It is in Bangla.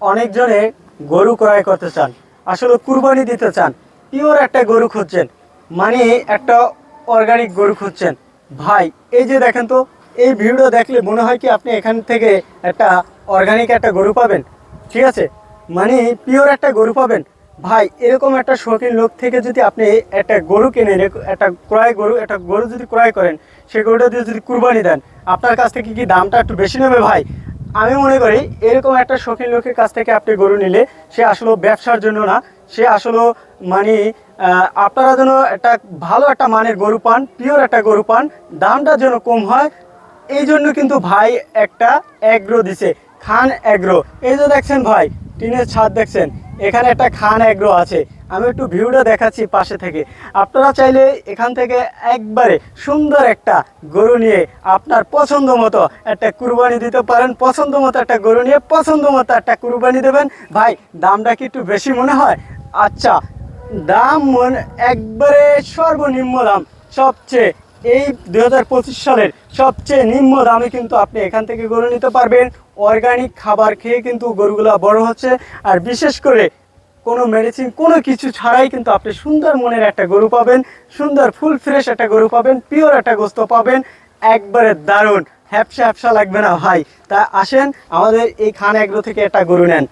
অনেকজনে গরু ক্রয় করতে চান, আসলে কুরবানি দিতে চান, পিওর একটা গরু খুঁজছেন মানে একটা অর্গানিক গরু খুঁজছেন। ভাই, এই যে দেখেন তো, এই ভিডিও দেখলে মনে হয় কি আপনি এখান থেকে একটা অর্গানিক একটা গরু পাবেন, ঠিক আছে? মানে পিওর একটা গরু পাবেন। ভাই, এরকম একটা শৌখিন লোক থেকে যদি আপনি একটা গরু কিনে একটা ক্রয় গরু, একটা গরু যদি ক্রয় করেন সেই গরুটা দিয়ে যদি কুরবানি দেন, আপনার কাছ থেকে কি দামটা একটু বেশি নেবে ভাই? আমি মনে করি এরকম একটা শৌখিন লোকের কাছ থেকে আপনি গরু নিলে সে আসলে ব্যবসার জন্য না, সে আসলে মানে আপনারা যেন একটা ভালো একটা মানের গরু পান পিওর একটা গরু পান, দামটা যেন কম হয়, এই জন্য কিন্তু ভাই একটা অ্যাগ্রো দিছে, খান অ্যাগ্রো এই যে দেখছেন ভাই, টিনের ছাদ দেখছেন, এখানে একটা খান অ্যাগ্রো আছে। আমি একটু ভিউটা দেখাচ্ছি পাশে থেকে। আপনারা চাইলে এখান থেকে একবারে সুন্দর একটা গরু নিয়ে আপনার পছন্দ মতো একটা কুরবানি দিতে পারেন, পছন্দ মতো একটা গরু নিয়ে পছন্দ মতো একটা কুরবানি দেবেন। ভাই, দামটা কি একটু বেশি মনে হয়? আচ্ছা দাম মনে একবারে সর্বনিম্ন দাম, সবচেয়ে এই দু হাজার পঁচিশ সালের সবচেয়ে নিম্ন দামে কিন্তু আপনি এখান থেকে গরু নিতে পারবেন। অর্গানিক খাবার খেয়ে কিন্তু গরুগুলা বড় হচ্ছে। আর বিশেষ করে কোনো মেডিসিন কোনো কিছু ছাড়াই কিন্তু আপনি সুন্দর মনের একটা গরু পাবেন, সুন্দর ফুল ফ্রেশ একটা গরু পাবেন পিওর একটা গোস্ত পাবেন। একবারে দারুণ। হ্যাপসা হ্যাপসা লাগবে না ভাই। তা আসেন, আমাদের এই খান এগ্রো থেকে একটা গরু নেন।